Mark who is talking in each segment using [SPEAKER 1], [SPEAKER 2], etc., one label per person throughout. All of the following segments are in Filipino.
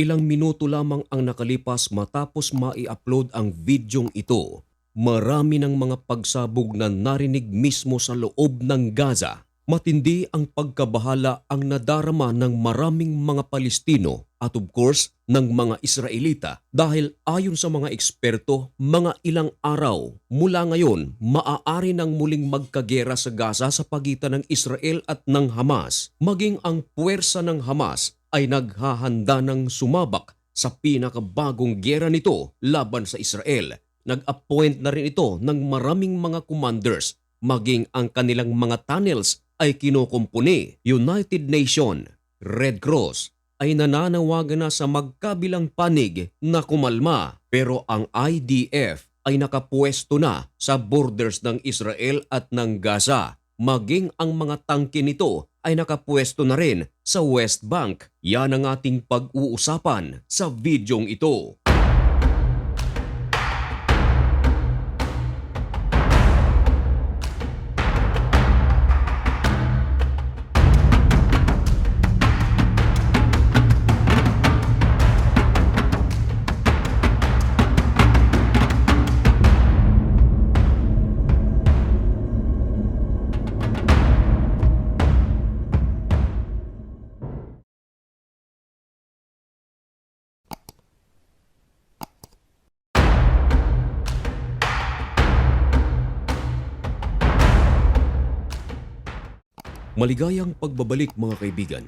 [SPEAKER 1] Ilang minuto lamang ang nakalipas matapos mai-upload ang videong ito. Marami ng mga pagsabog na narinig mismo sa loob ng Gaza. Matindi ang pagkabahala ang nadarama ng maraming mga Palestino at of course ng mga Israelita dahil ayon sa mga eksperto, mga ilang araw mula ngayon maaari nang muling magkagera sa Gaza sa pagitan ng Israel at ng Hamas. Maging ang puwersa ng Hamas ay naghahanda ng sumabak sa pinakabagong gera nito laban sa Israel. Nag-appoint na rin ito ng maraming mga commanders maging ang kanilang mga tunnels ay kinukumpuni. United Nation, Red Cross ay nananawagan na sa magkabilang panig na kumalma pero ang IDF ay nakapwesto na sa borders ng Israel at ng Gaza. Maging ang mga tangke nito ay nakapwesto na rin sa West Bank. Yan ang ating pag-uusapan sa videong ito. Maligayang pagbabalik mga kaibigan.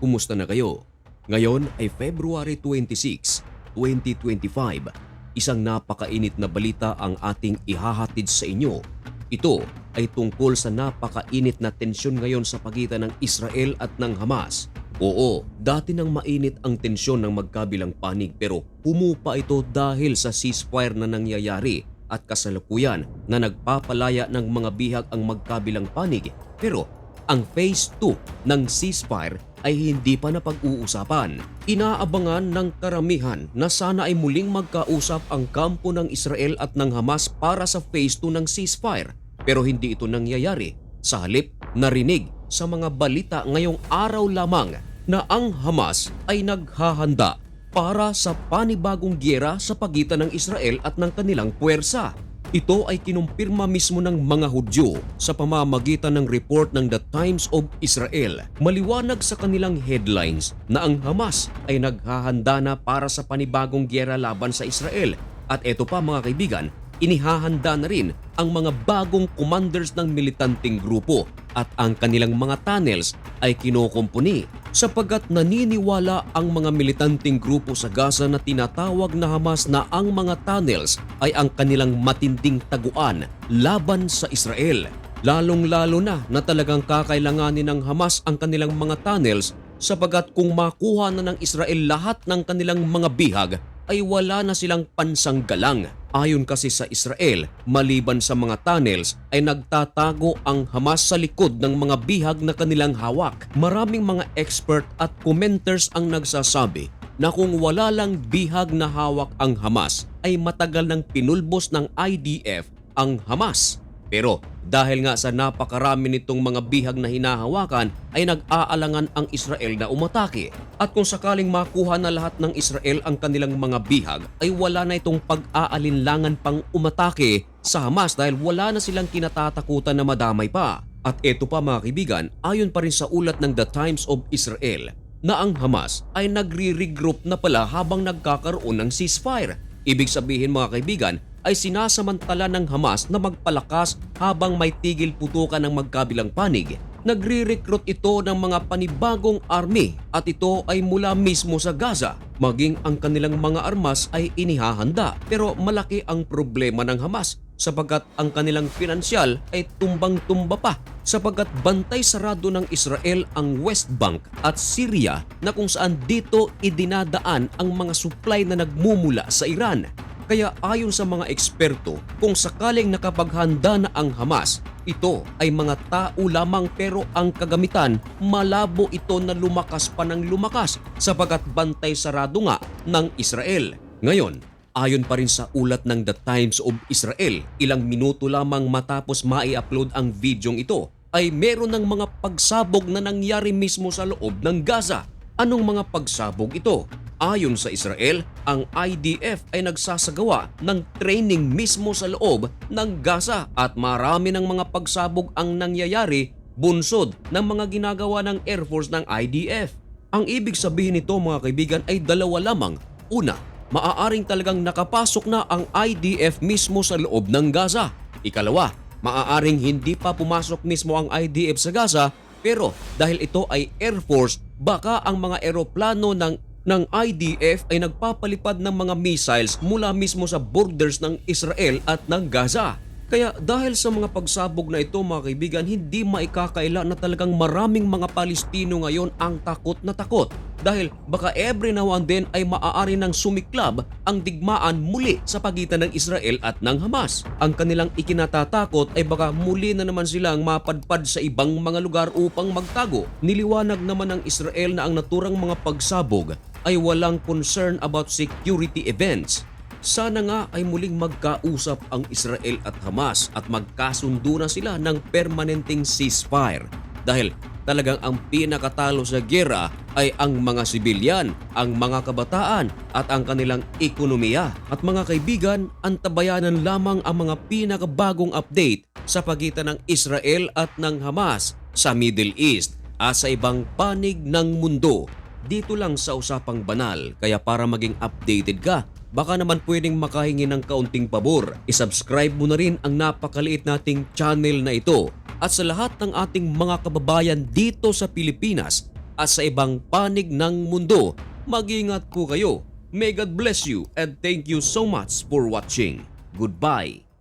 [SPEAKER 1] Kumusta na kayo? Ngayon ay February 26, 2025. Isang napakainit na balita ang ating ihahatid sa inyo. Ito ay tungkol sa napakainit na tensyon ngayon sa pagitan ng Israel at ng Hamas. Oo, dati nang mainit ang tensyon ng magkabilang panig pero humupa ito dahil sa ceasefire na nangyayari at kasalukuyan na nagpapalaya ng mga bihag ang magkabilang panig. Pero ang phase 2 ng ceasefire ay hindi pa napag-uusapan. Inaabangan ng karamihan na sana ay muling magkausap ang kampo ng Israel at ng Hamas para sa phase 2 ng ceasefire pero hindi ito nangyayari. Sa halip, narinig sa mga balita ngayong araw lamang na ang Hamas ay naghahanda para sa panibagong gyera sa pagitan ng Israel at ng kanilang puwersa. Ito ay kinumpirma mismo ng mga Hudyo sa pamamagitan ng report ng The Times of Israel. Maliwanag sa kanilang headlines na ang Hamas ay naghahanda na para sa panibagong gyera laban sa Israel. At ito pa mga kaibigan, inihahanda na rin ang mga bagong commanders ng militanteng grupo at ang kanilang mga tunnels ay kinukumpuni sapagkat naniniwala ang mga militanteng grupo sa Gaza na tinatawag na Hamas na ang mga tunnels ay ang kanilang matinding taguan laban sa Israel. Lalong-lalo na na talagang kakailanganin ng Hamas ang kanilang mga tunnels sapagkat kung makuha na ng Israel lahat ng kanilang mga bihag ay wala na silang pansanggalang. Ayon kasi sa Israel, maliban sa mga tunnels ay nagtatago ang Hamas sa likod ng mga bihag na kanilang hawak. Maraming mga expert at commenters ang nagsasabi na kung wala lang bihag na hawak ang Hamas ay matagal nang pinulbos ng IDF ang Hamas. Pero dahil nga sa napakarami nitong mga bihag na hinahawakan ay nag-aalangan ang Israel na umatake. At kung sakaling makuha na lahat ng Israel ang kanilang mga bihag ay wala na itong pag-aalinlangan pang umatake sa Hamas dahil wala na silang kinatatakutan na madamay pa. At ito pa mga kaibigan, ayon pa rin sa ulat ng The Times of Israel na ang Hamas ay nagre-regroup na pala habang nagkakaroon ng ceasefire. Ibig sabihin mga kaibigan, ay sinasamantala ng Hamas na magpalakas habang may tigil putukan ng magkabilang panig. Nagre-recruit ito ng mga panibagong army at ito ay mula mismo sa Gaza. Maging ang kanilang mga armas ay inihahanda. Pero malaki ang problema ng Hamas sapagkat ang kanilang pinansyal ay tumbang-tumba pa sapagkat bantay sarado ng Israel ang West Bank at Syria na kung saan dito idinadaan ang mga supply na nagmumula sa Iran. Kaya ayon sa mga eksperto, kung sakaling nakapaghanda na ang Hamas, ito ay mga tao lamang pero ang kagamitan malabo ito na lumakas pa ng lumakas sapagkat bantay sarado nga ng Israel. Ngayon, ayon pa rin sa ulat ng The Times of Israel, ilang minuto lamang matapos mai-upload ang videong ito, ay meron ng mga pagsabog na nangyari mismo sa loob ng Gaza. Anong mga pagsabog ito? Ayon sa Israel, ang IDF ay nagsasagawa ng training mismo sa loob ng Gaza at marami ng mga pagsabog ang nangyayari bunsod ng mga ginagawa ng Air Force ng IDF. Ang ibig sabihin nito mga kaibigan ay dalawa lamang. Una, maaaring talagang nakapasok na ang IDF mismo sa loob ng Gaza. Ikalawa, maaaring hindi pa pumasok mismo ang IDF sa Gaza pero dahil ito ay Air Force, baka ang mga eroplano ng ng IDF ay nagpapalipad ng mga missiles mula mismo sa borders ng Israel at ng Gaza. Kaya dahil sa mga pagsabog na ito mga kaibigan, hindi maikakaila na talagang maraming mga Palestino ngayon ang takot na takot. Dahil baka every now and then ay maaari ng sumiklab ang digmaan muli sa pagitan ng Israel at ng Hamas. Ang kanilang ikinatatakot ay baka muli na naman silang mapadpad sa ibang mga lugar upang magtago. Niliwanag naman ng Israel na ang naturang mga pagsabog ay walang concern about security events sana nga ay muling magkausap ang Israel at Hamas at magkasundo na sila ng permanenteng ceasefire. Dahil talagang ang pinakatalo sa gera ay ang mga sibilyan, ang mga kabataan at ang kanilang ekonomiya. At mga kaibigan, antabayanan lamang ang mga pinakabagong update sa pagitan ng Israel at ng Hamas sa Middle East at sa ibang panig ng mundo dito lang sa Usapang Banal. Kaya para maging updated ka, baka naman pwedeng makahingi ng kaunting pabor. I-subscribe mo na rin ang napakaliit nating channel na ito. At sa lahat ng ating mga kababayan dito sa Pilipinas at sa ibang panig ng mundo, mag-ingat po kayo. May God bless you and thank you so much for watching. Goodbye.